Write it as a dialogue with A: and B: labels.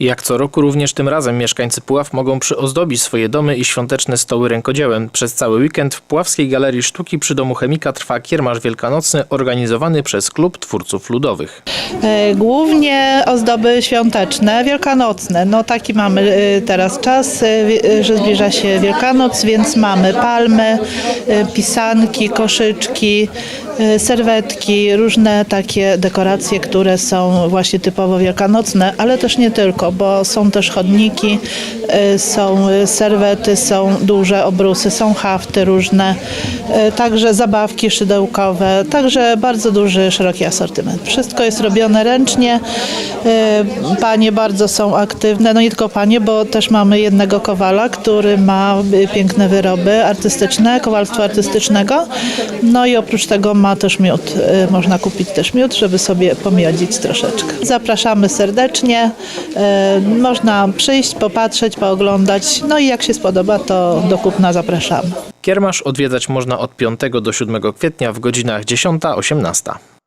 A: Jak co roku również tym razem mieszkańcy Puław mogą przyozdobić swoje domy i świąteczne stoły rękodziełem. Przez cały weekend w Puławskiej Galerii Sztuki przy Domu Chemika trwa kiermasz wielkanocny organizowany przez Klub Twórców Ludowych.
B: E, Głównie ozdoby świąteczne, wielkanocne. No taki mamy e, teraz czas, e, że zbliża się Wielkanoc, więc mamy palmy, pisanki, koszyczki, serwetki, różne takie dekoracje, które są właśnie typowo wielkanocne, ale też nie tylko, bo są też chodniki, są e, serwety, są duże obrusy, są hafty różne, e, także zabawki szydełkowe, także bardzo duży, szeroki asortyment. Wszystko jest robione ręcznie. E, Panie bardzo są aktywne, no nie tylko panie, bo też mamy jednego kowala, który ma piękne wyroby artystyczne, kowalstwo artystycznego. No i oprócz tego ma też miód. Można kupić też miód, żeby sobie pomiodzić troszeczkę. Zapraszamy serdecznie. Można przyjść, popatrzeć, pooglądać. No i jak się spodoba, to do kupna zapraszamy.
A: Kiermasz odwiedzać można od 5 do 7 kwietnia w godzinach 10-18.